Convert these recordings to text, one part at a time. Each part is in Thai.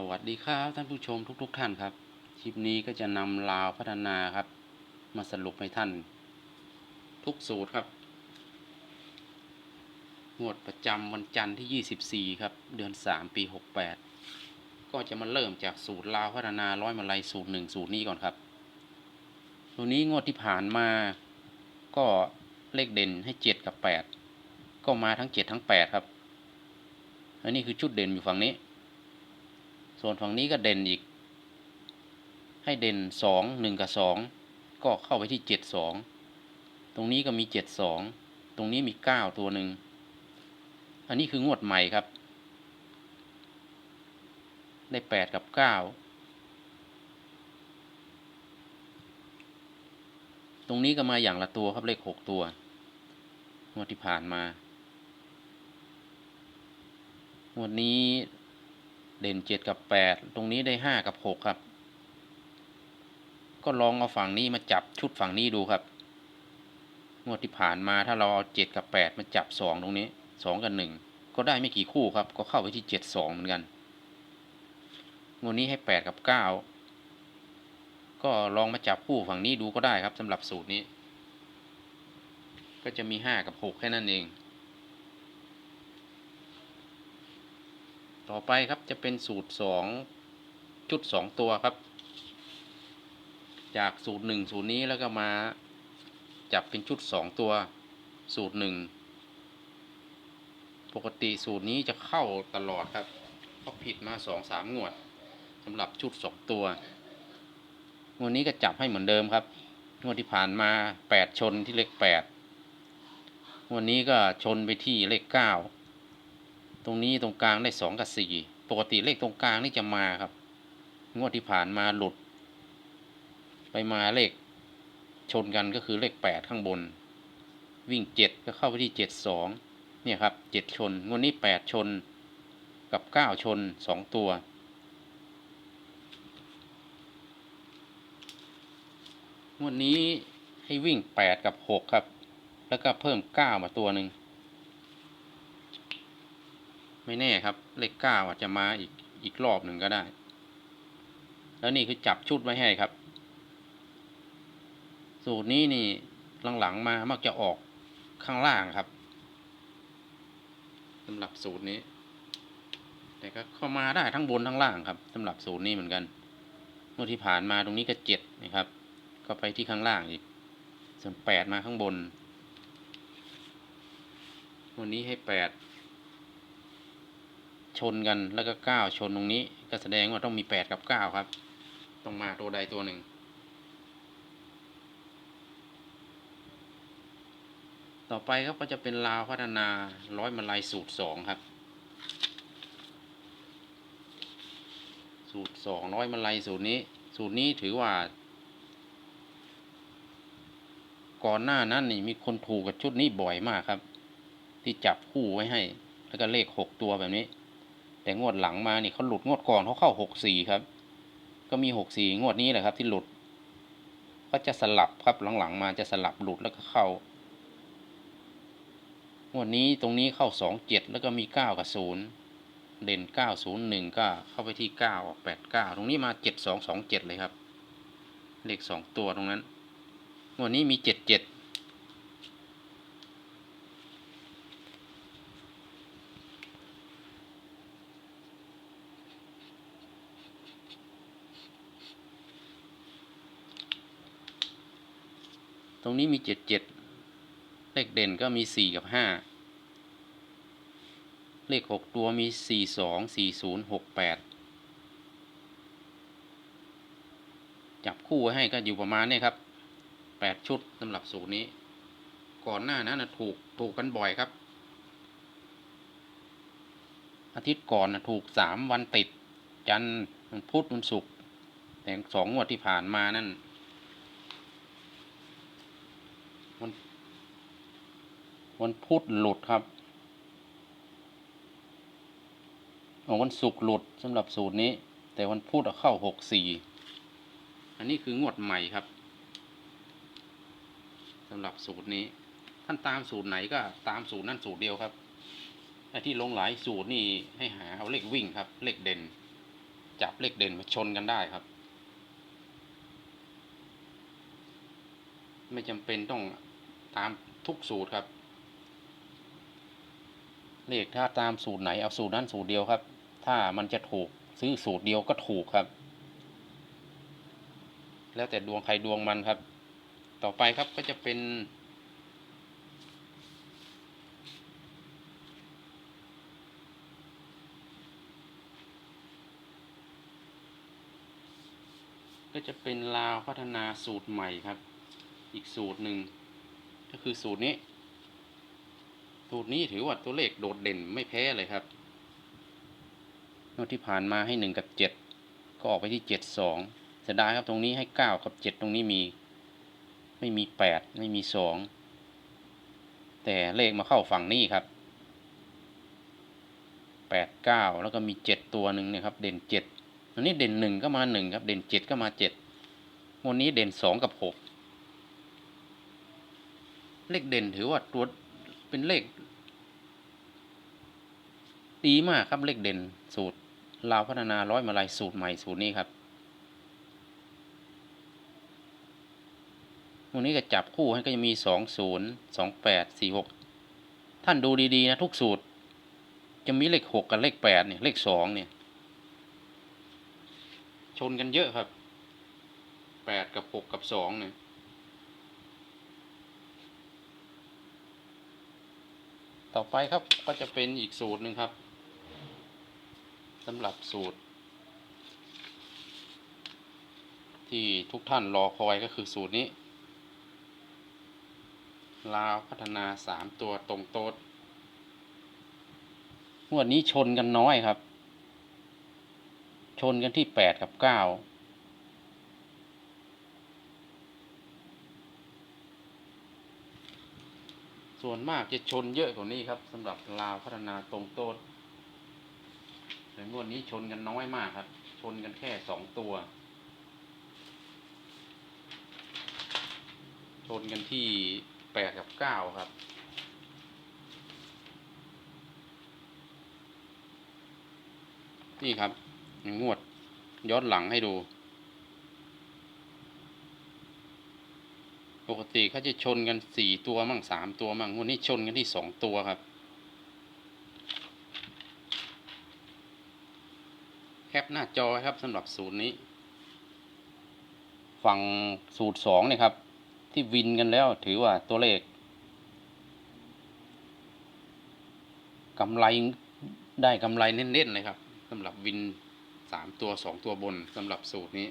สวัสดีครับท่านผู้ชมทุกๆทท่านครับ คลิปนี้ก็จะนำลาวพัฒนาครับ มาสรุปให้ท่าน ทุกสูตรครับงวดประจำวันจันทร์ที่ 24 ครับ เดือน 3 ปี 68 ก็จะมาเริ่มจากสูตรลาวพัฒนาร้อยมาลัยสูตรหนึ่งสูตรนี้ก่อนครับ ตัวนี้งวดที่ผ่านมา ก็เลขเด่นให้ 7 กับ 8 ก็มาทั้ง 7 ทั้ง 8 ครับ อันนี้คือชุดเด่นอยู่ฝั่งนี้ ส่วนฝั่งนี้ก็เด่นอีก ให้เด่นสองหนึ่งกับสองก็เข้าไปที่เจ็ดสองตรงนี้ก็มีเจ็ดสองตรงนี้มีเก้าตัวหนึ่งอันนี้คืองวดใหม่ครับ ได้แปดกับเก้าตรงนี้ก็มาอย่างละตัวครับเลขหกตัวงวดที่ผ่านมางวดนี้ เด่นเจ็ดกับแปดตรงนี้ได้ห้ากับหกครับ ก็ลองเอาฝั่งนี้มาจับชุดฝั่งนี้ดูครับ งวดที่ผ่านมาถ้าเราเอาเจ็ดกับแปดมาจับสองตรงนี้สองกับหนึ่งก็ได้ไม่กี่คู่ครับ ก็เข้าไปที่เจ็ดสองเหมือนกัน งวดนี้ให้แปดกับเก้าก็ลองมาจับคู่ฝั่งนี้ดูก็ได้ครับสำหรับสูตรนี้ ก็จะมีห้ากับหกแค่นั้นเอง ต่อไปครับจะเป็นสูตรสองชุดสองตัวครับ จากสูตรหนึ่งสูตรนี้แล้วก็มาจับเป็นชุดสองตัวสูตรหนึ่งปกติสูตรนี้จะเข้าตลอดครับเพราะผิดมาสองสามงวดสำหรับชุดสองตัวงวดนี้ก็จับให้เหมือนเดิมครับงวดที่ผ่านมาแปดชนที่เลขแปดงวดนี้ก็ชนไปที่เลขเก้า รงนี้ตรงกลางได้สองกับสี่ปกติเลขตรงกลางนี่จะมาครับ งวดที่ผ่านมาหลุด ไปมาเลขชนกันก็คือเลขแปดข้างบน วิ่งเจ็ดก็เข้าไปที่เจ็ดสองเนี่ยครับเจ็ดชน งวดนี้แปดชนกับเก้าชนสองตัวงวดนี้ให้วิ่งแปดกับหกครับ แล้วก็เพิ่มเก้ามาตัวหนึ่ง ไม่แน่ครับ เลขเก้าอาจจะมาอีกอีกรอบหนึ่งก็ได้ แล้วนี่คือจับชุดไว้ให้ครับ สูตรนี้นี่หลังๆมามักจะออกข้างล่างครับสำหรับสูตรนี้ แต่ก็เข้ามาได้ทั้งบนทั้งล่างครับสำหรับสูตรนี้เหมือนกัน เมื่อที่ผ่านมาตรงนี้ก็เจ็ดนะครับ ก็ไปที่ข้างล่างอีก ส่วนแปดมาข้างบน วันนี้ให้แปด ชนกันแล้วก็เก้าชนตรงนี้ ก็แสดงว่าต้องมีแปดกับเก้าครับ ต้องมาตัวใดตัวหนึ่ง ต่อไปครับก็จะเป็นลาวพัฒนาร้อยมาลัยสูตรสองครับ สูตรสองร้อยมาลัยสูตรนี้ สูตรนี้ถือว่า ก่อนหน้านั้นนี่มีคนถูกกับชุดนี้บ่อยมากครับ ที่จับคู่ไว้ให้ แล้วก็เลขหกตัวแบบนี้ แต่งวดหลังมานี่เขาหลุดงวดก่อนเขาเข้าหกสี่ครับ ก็มีหกสี่งวดนี้แหละครับ ที่หลุด ก็จะสลับครับหลังๆ มาจะสลับหลุดแล้วก็เข้างวดนี้ตรงนี้เข้าสองเจ็ดแล้วก็มีเก้ากับศูนย์เด่นเก้าศูนย์หนึ่งก็เข้าไปที่เก้าออกแปดเก้าตรงนี้มาเจ็ดสองสองเจ็ดเลยครับ เลขสองตัวตรงนั้นงวดนี้มีเจ็ดเจ็ด รงนี้มีเจ็ดเจ็ดเลขเด่นก็มีสี่กับห้าเลขหกตัวมีสี่สองสี่ศูนย์หกแปดจับคู่ไว้ให้ก็อยู่ประมาณนี้ครับแปดชุดสำหรับสูตรนี้ ก่อนหน้านั้นนะถูกถูกกันบ่อยครับอาทิตย์ก่อนนะถูกสามวันติด จันทร์พุธมันศุกร์แต่สองงวดที่ผ่านมานั่น วันพุธหลุดครับอ๋อวันศุกร์หลุดสำหรับสูตรนี้ แต่วันพุธเข้าหกสี่อันนี้คืองวดใหม่ครับสำหรับสูตรนี้ ท่านตามสูตรไหนก็ตามสูตรนั่นสูตรเดียวครับไอ้ที่ลงหลายสูตรนี่ให้หาเอาเลขวิ่งครับ เลขเด่น จับเลขเด่นมาชนกันได้ครับ ไม่จำเป็นต้องตามทุกสูตรครับ เลขถ้าตามสูตรไหนเอาสูตรนั้นสูตรเดียวครับ ถ้ามันจะถูกซื้อสูตรเดียวก็ถูกครับ แล้วแต่ดวงใครดวงมันครับ ต่อไปครับก็จะเป็นก็จะเป็นลาวพัฒนาสูตรใหม่ครับ อีกสูตรหนึ่งก็คือสูตรนี้ ตรนี้ถือว่าตัวเลขโดดเด่นไม่แพ้เลยครับงวดที่ผ่านมาให้หนึ่งกับเจ็ดก็ออกไปที่เจ็ดสองเสียดายครับตรงนี้ให้เก้ากับเจ็ดตรงนี้มี ไม่มีแปดไม่มีสองแต่เลขมาเข้าฝั่งนี้ครับแปดเก้าแล้วก็มีเจ็ดตัวหนึ่งเนี่ยครับ เด่นเจ็ดอันนี้เด่นหนึ่งก็มาหนึ่งครับ เด่นเจ็ดก็มาเจ็ดวันนี้เด่นสองกับหกเลขเด่นถือว่าตัวเป็นเลข ดีมากครับเลขเด่นสูตรลาวพัฒนาร้อยมาลัยสูตรใหม่สูตรนี้ครับวันนี้ก็จับคู่ให้ก็จะมีสองศูนย์สองแปดสี่หกท่านดูดีๆนะทุกสูตร จะมีเลขหกกับเลขแปดเนี่ยเลขสองเนี่ย ชนกันเยอะครับแปดกับหกกับสองเนี่ยต่อไปครับก็จะเป็นอีกสูตรหนึ่งครับ สำหรับสูตร ที่ทุกท่านรอคอยก็คือสูตรนี้ ลาวพัฒนาสามตัวตรงโต๊ดงวดนี้ชนกันน้อยครับ ชนกันที่แปดกับเก้าส่วนมากจะชนเยอะกว่านี้ครับสำหรับลาวพัฒนาตรงโต๊ด แต่งวดนี้ชนกันน้อยมากครับ ชนกันแค่สองตัว ชนกันที่แปดกับเก้าครับ นี่ครับงวดย้อนหลังให้ดู ปกติเขาจะชนกันสี่ตัวมั่งสามตัวมั่งวันนี้ชนกันที่สองตัวครับ แคป หน้าจอครับสำหรับสูตรนี้ ฝั่งสูตรสองเนี่ยครับ ที่วินกันแล้วถือว่าตัวเลขกำไรได้กำไรเน้นๆเลยครับสำหรับวินสามตัวสองตัวบนสำหรับสูตรนี้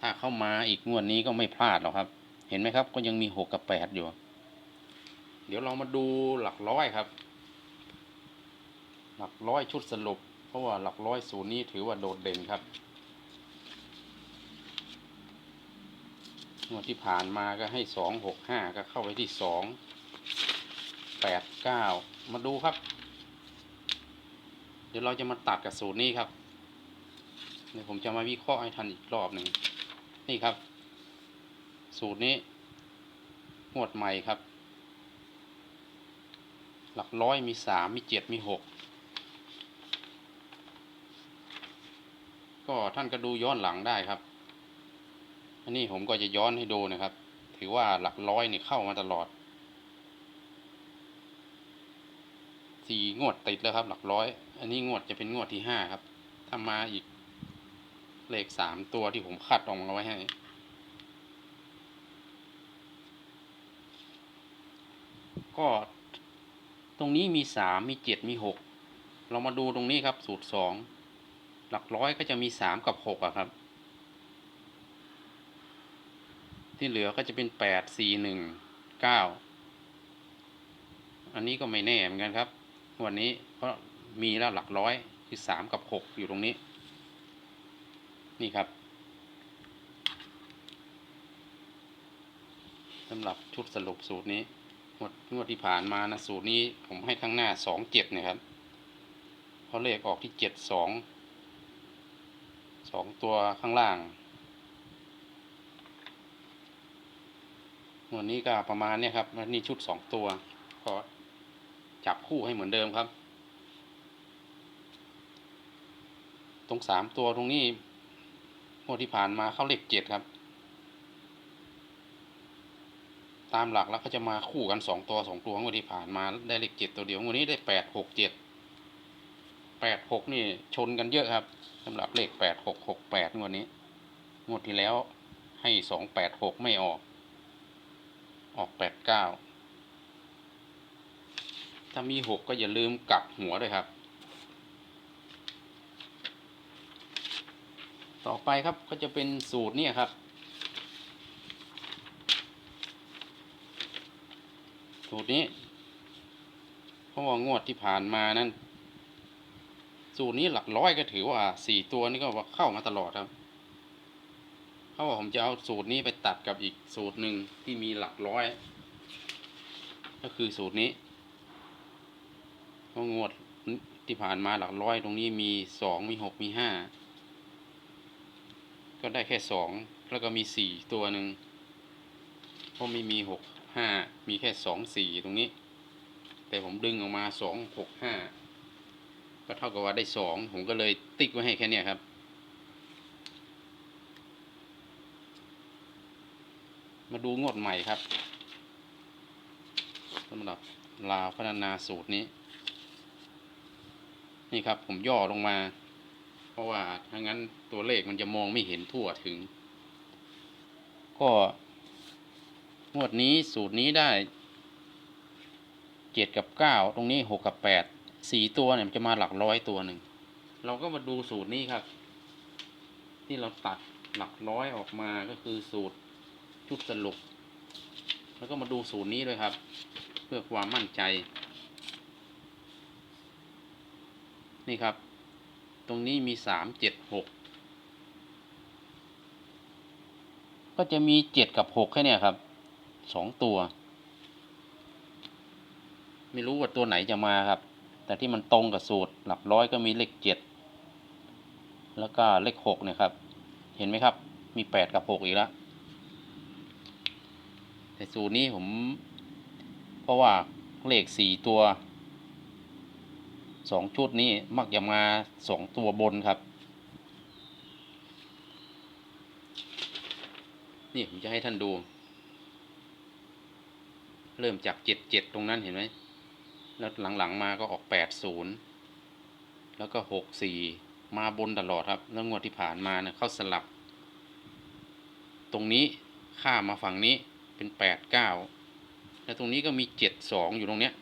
ถ้าเข้ามาอีกงวดนี้ก็ไม่พลาดหรอกครับ เห็นไหมครับ ก็ยังมีหกกับแปดอยู่ เดี๋ยวเรามาดูหลักร้อยครับ หลักร้อยชุดสรุป ราะว่าหลักร้อยศูนย์นี้ถือว่าโดดเด่นครับงวดที่ผ่านมาก็ให้สองหกห้าก็เข้าไปที่สองแปดเก้ามาดูครับ เดี๋ยวเราจะมาตัดกับสูตรนี้ครับเดี๋ยวผมจะมาวิเคราะห์ให้ทันอีกรอบหนึ่งนี่ครับ สูตรนี้งวดใหม่ครับ หลักร้อยมีสามมีเจ็ดมีหก ก็ท่านก็ดูย้อนหลังได้ครับ อันนี้ผมก็จะย้อนให้ดูนะครับ ถือว่าหลักร้อยนี่เข้ามาตลอดสี่งวดติดแล้วครับ หลักร้อย อันนี้งวดจะเป็นงวดที่ห้าครับถ้ามาอีกเลขสามตัวที่ผมคัดออกมาไว้ให้ก็ตรงนี้มีสามมีเจ็ดมีหกเรามาดูตรงนี้ครับ สูตรสอง หลักร้อยก็จะมีสามกับหกอะครับ ที่เหลือก็จะเป็นแปดสี่หนึ่งเก้าอันนี้ก็ไม่แน่เหมือนกันครับ วันนี้เพราะมีแล้วหลักร้อยคือสามกับหกอยู่ตรงนี้ นี่ครับสำหรับชุดสรุปสูตรนี้งวดงวดที่ผ่านมานะสูตรนี้ผมให้ข้างหน้าสองเจ็ดนะครับเพราะเลขออกที่เจ็ดสอง องตัวข้างล่างวันนี้ก็ประมาณเนี้ยครับวันนี้ชุดสองตัว ก็จับคู่ให้เหมือนเดิมครับ ตรงสามตัวตรงนี้งวดที่ผ่านมาเข้าเลขเจ็ดครับ ตามหลักแล้วก็จะมาคู่กันสองตัวสองตัวงวดที่ผ่านมาได้เลขเจ็ดตัวเดียวงวดนี้ได้แปดหกเจ็ด แปดหกนี่ชนกันเยอะครับสำหรับเลขแปดหกหกแปดงวดนี้งวดที่แล้วให้สองแปดหกไม่ออก ออกแปดเก้าถ้ามีหกก็อย่าลืมกลับหัวด้วยครับ ต่อไปครับก็จะเป็นสูตรเนี่ยครับ สูตรนี้เพราะว่างวดที่ผ่านมานั้น สูตรนี้หลักร้อยก็ถือว่าสี่ตัวนี่ก็ว่าเข้ามาตลอดครับเขาบอกผมจะเอาสูตรนี้ไปตัดกับอีกสูตรหนึ่งที่มีหลักร้อย ก็คือสูตรนี้เพราะงวดที่ผ่านมาหลักร้อยตรงนี้มีสองมีหกมีห้าก็ได้แค่สองแล้วก็มีสี่ตัวหนึ่งเพราะไม่มีหกห้ามีแค่สองสี่ตรงนี้ แต่ผมดึงออกมาสองหกห้า ก็เท่ากับว่าได้สองผมก็เลยติ๊กไว้ให้แค่นี้ครับ มาดูงวดใหม่ครับสำหรับลาวพัฒนาสูตรนี้ นี่ครับผมย่อลงมา เพราะว่าถ้างั้นตัวเลขมันจะมองไม่เห็นทั่วถึง ก็งวดนี้สูตรนี้ได้เจ็ดกับเก้าตรงนี้หกกับแปด สี่ตัวเนี่ยมันจะมาหลักร้อยตัวหนึ่ง เราก็มาดูสูตรนี้ครับ ที่เราตัดหลักร้อยออกมาก็คือสูตรชุดสรุป แล้วก็มาดูสูตรนี้ด้วยครับ เพื่อความมั่นใจ นี่ครับ ตรงนี้มีสามเจ็ดหกก็จะมีเจ็ดกับหกแค่เนี้ยครับสองตัว ไม่รู้ว่าตัวไหนจะมาครับ แต่ที่มันตรงกับสูตรหลักร้อยก็มีเลขเจ็ดแล้วก็เลขหกเนี่ยครับ เห็นไหมครับ มีแปดกับหกอีกแล้วแต่สูตรนี้ผม เพราะว่าเลขสี่ตัวสองชุดนี้มักจะมาสองตัวบนครับ นี่ผมจะให้ท่านดู เริ่มจากเจ็ดเจ็ดตรงนั้นเห็นไหม แล้วหลังๆมาก็ออกแปดศูนย์แล้วก็หกสี่มาบนตลอดครับ แล้วงวดที่ผ่านมาเนี่ยเข้าสลับ ตรงนี้ข้ามาฝั่งนี้เป็นแปดเก้าแล้วตรงนี้ก็มีเจ็ดสองอยู่ตรงเนี้ย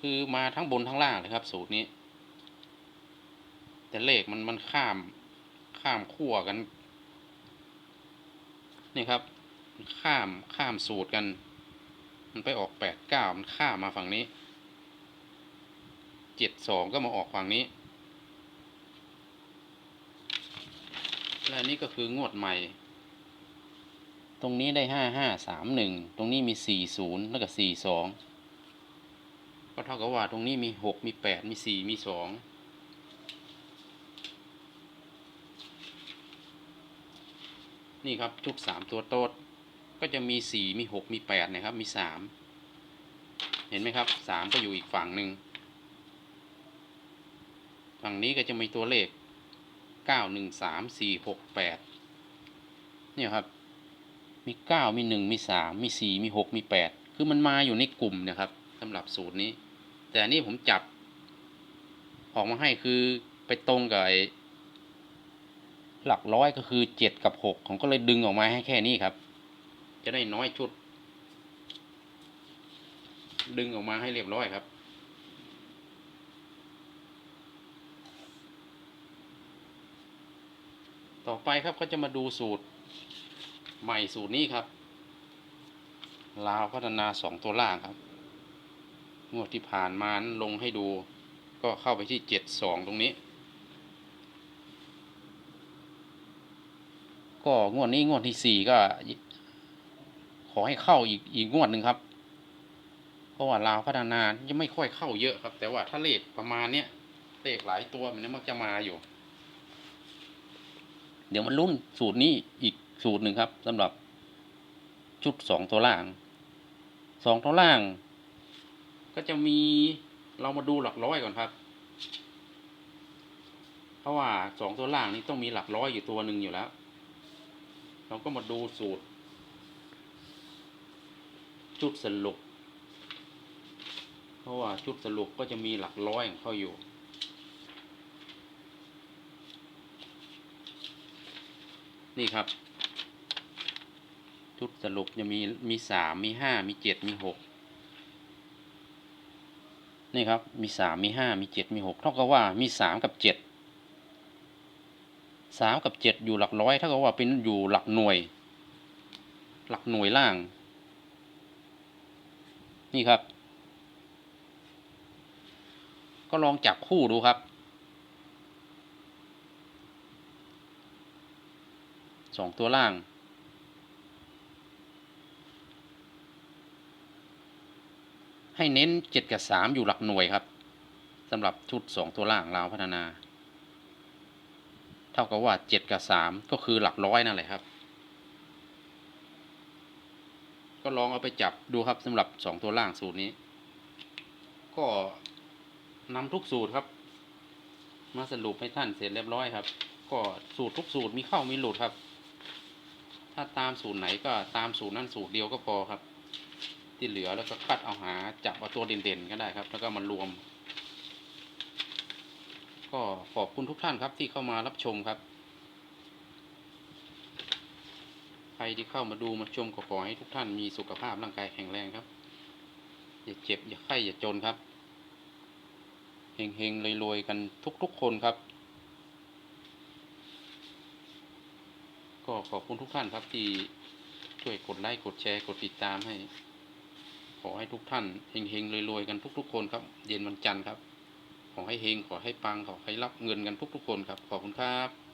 คือมาทั้งบนทั้งล่างเลยครับ สูตรนี้ แต่เลขมันมันข้ามข้ามขั้วกัน นี่ครับ ข้ามข้ามสูตรกัน มันไปออกแปดเก้ามันข้ามมาฝั่งนี้เจ็ดสองก็มาออกฝั่งนี้ และนนี้ก็คืองวดใหม่ ตรงนี้ได้ห้าห้าสามหนึ่งตรงนี้มีสี่ศูนย์แล้วก็สี่สองก็เท่ากับว่าตรงนี้มีหกมีแปดมีสี่มีสองนี่ครับ ชุดสามตัวโต๊ด ก็จะมีสี่มีหกมีแปดนะครับ มีสามเห็นไหมครับสามก็อยู่อีกฝั่งหนึ่งฝั่งนี้ก็จะมีตัวเลขเก้าหนึ่งสามสี่หกแปดเนี่ยครับ มีเก้ามีหนึ่งมีสามมีสี่มีหกมีแปดคือมันมาอยู่ในกลุ่มนะครับสำหรับสูตรนี้ แต่นี่ผมจับ ออกมาให้คือไปตรงกับหลักร้อยก็คือเจ็ดกับหกผมก็เลยดึงออกมาให้แค่นี้ครับ จะได้น้อยชุด ดึงออกมาให้เรียบร้อยครับ ต่อไปครับก็จะมาดูสูตร ใหม่สูตรนี้ครับ ลาวพัฒนาสองตัวล่างครับงวดที่ผ่านมานั้นลงให้ดู ก็เข้าไปที่เจ็ดสองตรงนี้ ก็งวดนี้งวดที่สี่ก็ อให้เข้าอีกอีกงวดหนึ่งครับ เพราะว่าลาวพัฒนายังไม่ค่อยเข้าเยอะครับ แต่ว่าถ้าเลขประมาณเนี้ยเลขหลายตัวมันมักจะมาอยู่ เดี๋ยวมันรุ่นสูตรนี้อีกสูตรหนึ่งครับสำหรับชุดสองตัวล่างสองตัวล่าง ก็จะมีเรามาดูหลักร้อยก่อนครับ เพราะว่าสองตัวล่างนี้ต้องมีหลักร้อยอยู่ตัวหนึ่งอยู่แล้ว เราก็มาดูสูตร ชุดสรุป เพราะว่าชุดสรุปก็จะมีหลักร้อยของเขาอยู่ นี่ครับ ชุดสรุปจะมีมีสามมีห้ามีเจ็ดมีหกนี่ครับมีสามมีห้ามีเจ็ดมีหกเท่ากับว่ามีสามกับเจ็ดสามกับเจ็ดอยู่หลักร้อยเท่ากับว่าเป็นอยู่หลักหน่วย หลักหน่วยล่าง นี่ครับ ก็ลองจับคู่ดูครับสองตัวล่างให้เน้นเจ็ดกับสามอยู่หลักหน่วยครับสำหรับชุดสองตัวล่างลาวพัฒนา เท่ากับว่าเจ็ดกับสามก็คือหลักร้อยนั่นแหละครับ ก็ลองเอาไปจับดูครับสำหรับสองตัวล่างสูตรนี้ ก็นำทุกสูตรครับ มาสรุปให้ท่านเสร็จเรียบร้อยครับ ก็สูตรทุกสูตรมีเข้ามีหลุดครับ ถ้าตามสูตรไหนก็ตามสูตรนั้นสูตรเดียวก็พอครับ ที่เหลือแล้วก็คัดเอาหาจับเอาตัวเด่นๆก็ได้ครับ แล้วก็มารวม ก็ขอบคุณทุกท่านครับที่เข้ามารับชมครับ ใครที่เข้ามาดูมาชมก็ขอให้ทุกท่านมีสุขภาพร่างกายแข็งแรงครับ อย่าเจ็บอย่าไข้อย่าจนครับเฮงๆรวยๆกันทุกๆคนครับ ก็ขอบคุณทุกท่านครับที่ช่วยกดไลค์กดแชร์กดติดตามให้ ขอให้ทุกท่านเฮงๆรวยๆกันทุก ๆ คนครับ เย็นวันจันทร์ครับ ขอให้เฮงขอให้ปังขอให้รับเงินกันทุกๆคนครับ ขอบคุณครับ